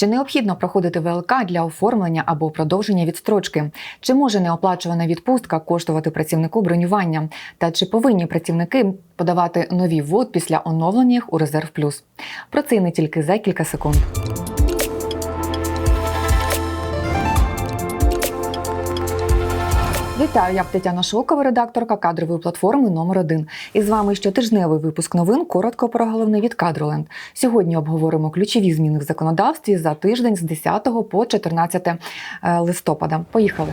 Чи необхідно проходити ВЛК для оформлення або продовження відстрочки? Чи може неоплачувана відпустка коштувати працівнику бронювання? Та чи повинні працівники подавати нові ввод після оновлення їх у резерв плюс? Про це не тільки за кілька секунд. Вітаю, я Тетяна Шокова, редакторка кадрової платформи номер 1 І з вами щотижневий випуск новин. Коротко про головне від Кадроленд. Сьогодні обговоримо ключові зміни в законодавстві за тиждень з 10 по 14 е, листопада. Поїхали.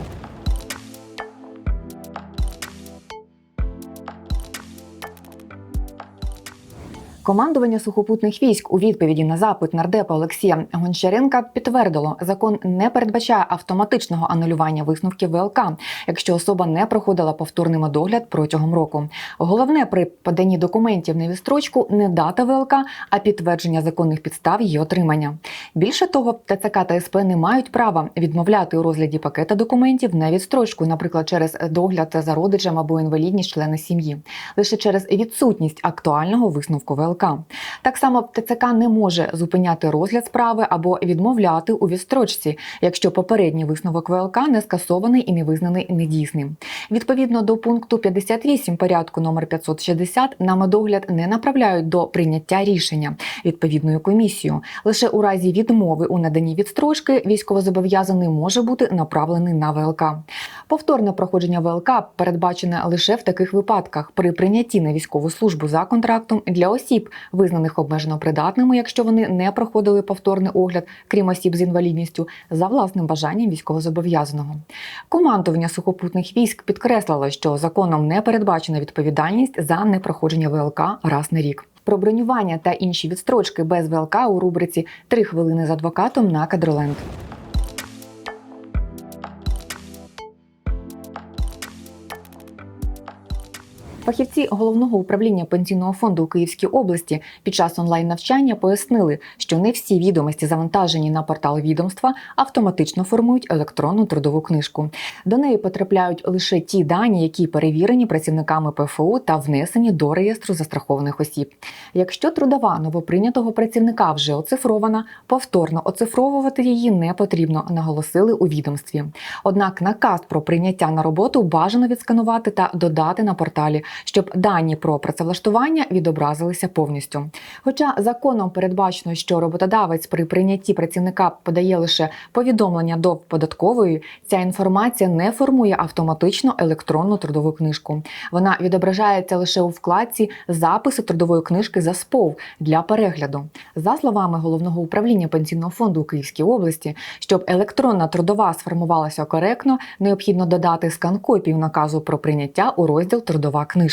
Командування сухопутних військ у відповіді на запит нардепа Олексія Гончаренка підтвердило, закон не передбачає автоматичного анулювання висновків ВЛК, якщо особа не проходила повторний медогляд протягом року. Головне при поданні документів на відстрочку не дата ВЛК, а підтвердження законних підстав її отримання. Більше того, ТЦК та СП не мають права відмовляти у розгляді пакета документів на відстрочку, наприклад, через догляд за родичем або інвалідність члена сім'ї, лише через відсутність актуального висновку ВЛК. Так само ТЦК не може зупиняти розгляд справи або відмовляти у відстрочці, якщо попередній висновок ВЛК не скасований і не визнаний недійсним. Відповідно до пункту 58 порядку номер 560 на медогляд не направляють до прийняття рішення відповідною комісією. Лише у разі відмови у наданні відстрочки військовозобов'язаний може бути направлений на ВЛК. Повторне проходження ВЛК передбачене лише в таких випадках при прийнятті на військову службу за контрактом для осіб, визнаних обмежено придатними, якщо вони не проходили повторний огляд, крім осіб з інвалідністю, за власним бажанням військовозобов'язаного. Командування сухопутних військ підкреслило, що законом не передбачена відповідальність за непроходження ВЛК раз на рік. Про бронювання та інші відстрочки без ВЛК у рубриці «Три хвилини з адвокатом на кадроленд. Фахівці головного управління пенсійного фонду у Київській області під час онлайн-навчання пояснили, що не всі відомості, завантажені на портал відомства, автоматично формують електронну трудову книжку. До неї потрапляють лише ті дані, які перевірені працівниками ПФУ та внесені до реєстру застрахованих осіб. Якщо трудова новоприйнятого працівника вже оцифрована, повторно оцифровувати її не потрібно, наголосили у відомстві. Однак наказ про прийняття на роботу бажано відсканувати та додати на порталі щоб дані про працевлаштування відобразилися повністю. Хоча законом передбачено, що роботодавець при прийнятті працівника подає лише повідомлення до податкової, ця інформація не формує автоматично електронну трудову книжку. Вона відображається лише у вкладці запису трудової книжки за СПОВ для перегляду. За словами головного управління пенсійного фонду у Київській області, щоб електронна трудова сформувалася коректно, необхідно додати скан копію наказу про прийняття у розділ Трудова книжка.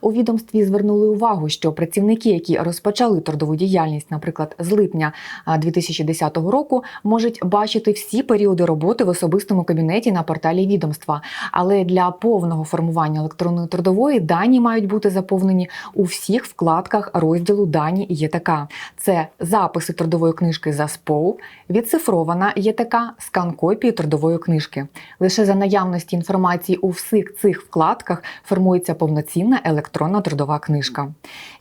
У відомстві звернули увагу, що працівники, які розпочали трудову діяльність, наприклад, з липня 2010 року, можуть бачити всі періоди роботи в особистому кабінеті на порталі відомства. Але для повного формування електронної трудової дані мають бути заповнені у всіх вкладках розділу Дані ЄТК. Це записи трудової книжки за СПОУ, відцифрована ЄТК, скан копії трудової книжки. Лише за наявності інформації у всіх цих вкладках формується повноцінна електронна трудова книжка.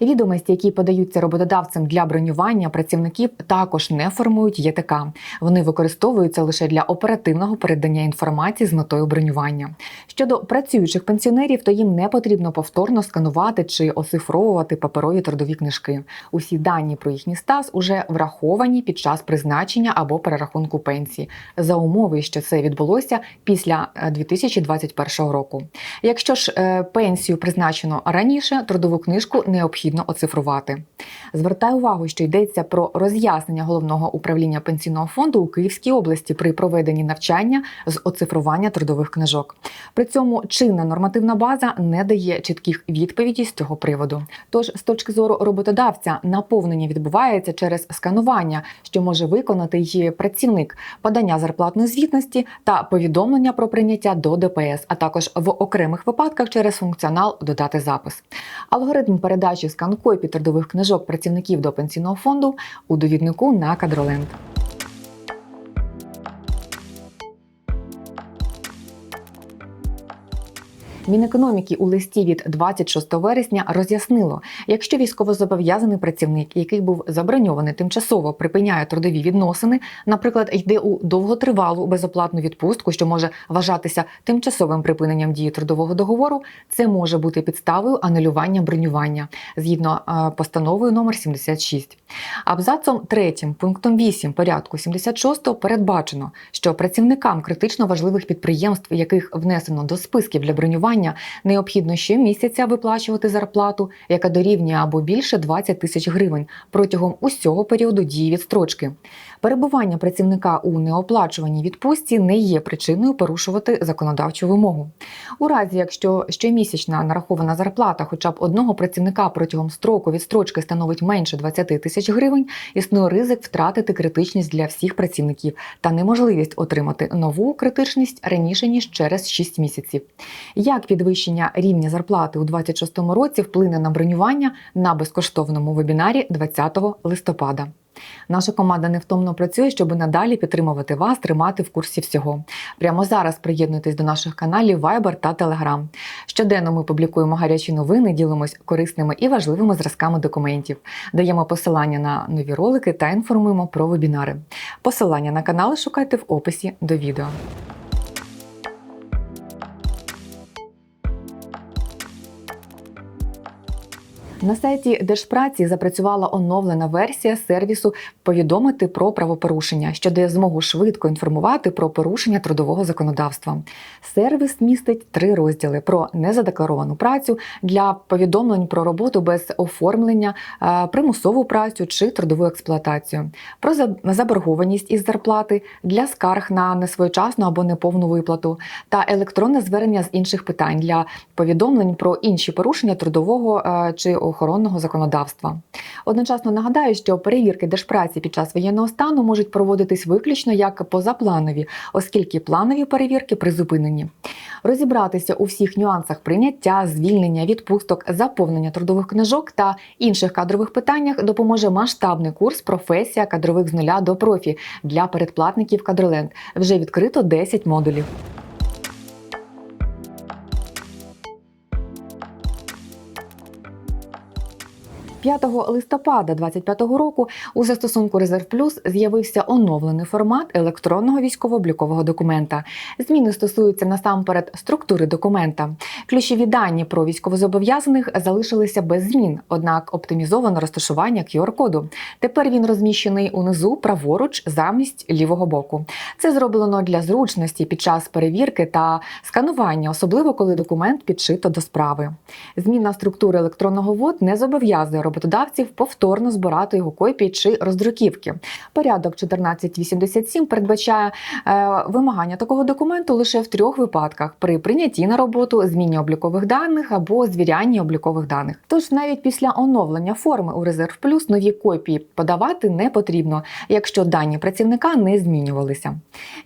Відомості, які подаються роботодавцям для бронювання працівників, також не формують ЄТК. Вони використовуються лише для оперативного передання інформації з метою бронювання. Щодо працюючих пенсіонерів, то їм не потрібно повторно сканувати чи оцифровувати паперові трудові книжки. Усі дані про їхній стаж уже враховані під час призначення або перерахунку пенсії за умови, що це відбулося після 2021 року. Якщо ж е, пенсію призначено раніше, трудову книжку необхідно оцифрувати. Звертаю увагу, що йдеться про роз'яснення головного управління пенсійного фонду у Київській області при проведенні навчання з оцифрування трудових книжок. При цьому чинна нормативна база не дає чітких відповідей з цього приводу. Тож, з точки зору роботодавця, наповнення відбувається через сканування, що може виконати її працівник, подання зарплатної звітності та повідомлення про прийняття до ДПС, а також в окремих випадках через функціонал додати запис. Алгоритм передачі скан-копій трудових книжок працівників до пенсійного фонду у довіднику на кадроленд. Мінекономіки у листі від 26 вересня роз'яснило, якщо військовозобов'язаний працівник, який був заброньований тимчасово припиняє трудові відносини, наприклад, йде у довготривалу безоплатну відпустку, що може вважатися тимчасовим припиненням дії трудового договору, це може бути підставою анулювання бронювання згідно е, постановою номер 76. Абзацом 3 пунктом 8 порядку 76 передбачено, що працівникам критично важливих підприємств, яких внесено до списків для бронювання, необхідно щомісяця виплачувати зарплату, яка дорівнює або більше 20 тисяч гривень протягом усього періоду дії відстрочки. Перебування працівника у неоплачуваній відпустці не є причиною порушувати законодавчу вимогу. У разі, якщо щомісячна нарахована зарплата хоча б одного працівника протягом строку відстрочки становить менше 20 тисяч гривень, існує ризик втратити критичність для всіх працівників та неможливість отримати нову критичність раніше ніж через 6 місяців. Як підвищення рівня зарплати у 2026 році вплине на бронювання на безкоштовному вебінарі 20 листопада? Наша команда невтомно працює, щоб надалі підтримувати вас, тримати в курсі всього. Прямо зараз приєднуйтесь до наших каналів Viber та Telegram. Щоденно ми публікуємо гарячі новини, ділимось корисними і важливими зразками документів, даємо посилання на нові ролики та інформуємо про вебінари. Посилання на канали шукайте в описі до відео. На сайті Держпраці запрацювала оновлена версія сервісу повідомити про правопорушення, що дає змогу швидко інформувати про порушення трудового законодавства. Сервіс містить три розділи: про незадекларовану працю для повідомлень про роботу без оформлення, е, примусову працю чи трудову експлуатацію, про заборгованість із зарплати для скарг на несвоєчасну або неповну виплату та електронне звернення з інших питань для повідомлень про інші порушення трудового е, чи охоронного законодавства. Одночасно нагадаю, що перевірки держпраці під час воєнного стану можуть проводитись виключно як позапланові, оскільки планові перевірки призупинені. Розібратися у всіх нюансах прийняття, звільнення, відпусток, заповнення трудових книжок та інших кадрових питаннях допоможе масштабний курс професія кадрових з нуля до профі для передплатників Кадроленд. Вже відкрито 10 модулів. – 5 листопада 2025 року у застосунку Резерв Плюс з'явився оновлений формат електронного військово-облікового документа. Зміни стосуються насамперед структури документа. Ключові дані про військовозобов'язаних залишилися без змін, однак оптимізовано розташування QR-коду. Тепер він розміщений унизу праворуч замість лівого боку. Це зроблено для зручності під час перевірки та сканування, особливо коли документ підшито до справи. Зміна структури електронного вод не зобов'язує роботодавців повторно збирати його копії чи роздруківки. Порядок 1487 передбачає е, вимагання такого документу лише в трьох випадках: при прийнятті на роботу, зміні облікових даних або звірянні облікових даних. Тож навіть після оновлення форми у Резерв Плюс нові копії подавати не потрібно, якщо дані працівника не змінювалися.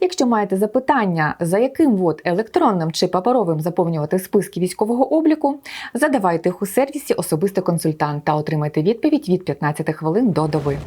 Якщо маєте запитання, за яким вод електронним чи паперовим заповнювати списки військового обліку, задавайте їх у сервісі особистий консультант та отримайте відповідь від 15 хвилин до доби.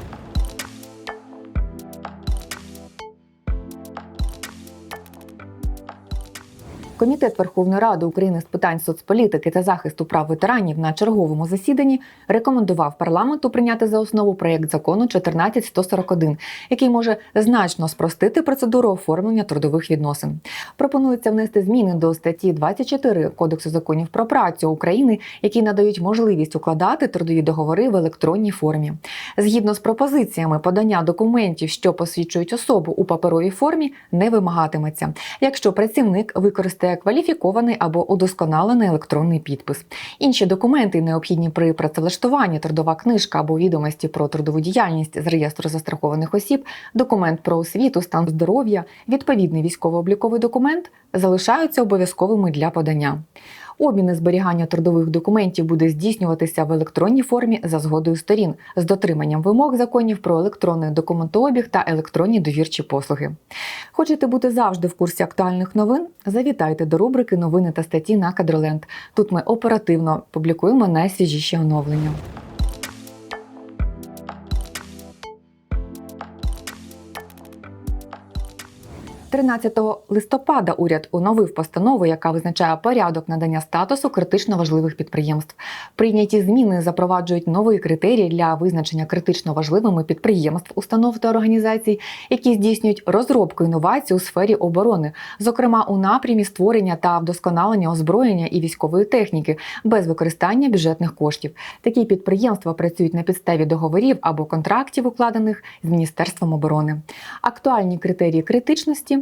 Комітет Верховної Ради України з питань соцполітики та захисту прав ветеранів на черговому засіданні рекомендував парламенту прийняти за основу проєкт закону 14141, який може значно спростити процедуру оформлення трудових відносин. Пропонується внести зміни до статті 24 Кодексу законів про працю України, які надають можливість укладати трудові договори в електронній формі. Згідно з пропозиціями, подання документів, що посвідчують особу у паперовій формі, не вимагатиметься, якщо працівник використає кваліфікований або удосконалений електронний підпис. Інші документи, необхідні при працевлаштуванні, трудова книжка або відомості про трудову діяльність з реєстру застрахованих осіб, документ про освіту, стан здоров'я, відповідний військово-обліковий документ залишаються обов'язковими для подання. Обмін і зберігання трудових документів буде здійснюватися в електронній формі за згодою сторін з дотриманням вимог законів про електронний документообіг та електронні довірчі послуги. Хочете бути завжди в курсі актуальних новин? Завітайте до рубрики Новини та статті на Кадроленд. Тут ми оперативно публікуємо найсвіжіші оновлення. 13 листопада уряд оновив постанову, яка визначає порядок надання статусу критично важливих підприємств. Прийняті зміни запроваджують новий критерій для визначення критично важливими підприємств, установ та організацій, які здійснюють розробку інновацій у сфері оборони, зокрема у напрямі створення та вдосконалення озброєння і військової техніки без використання бюджетних коштів. Такі підприємства працюють на підставі договорів або контрактів, укладених з Міністерством оборони. Актуальні критерії критичності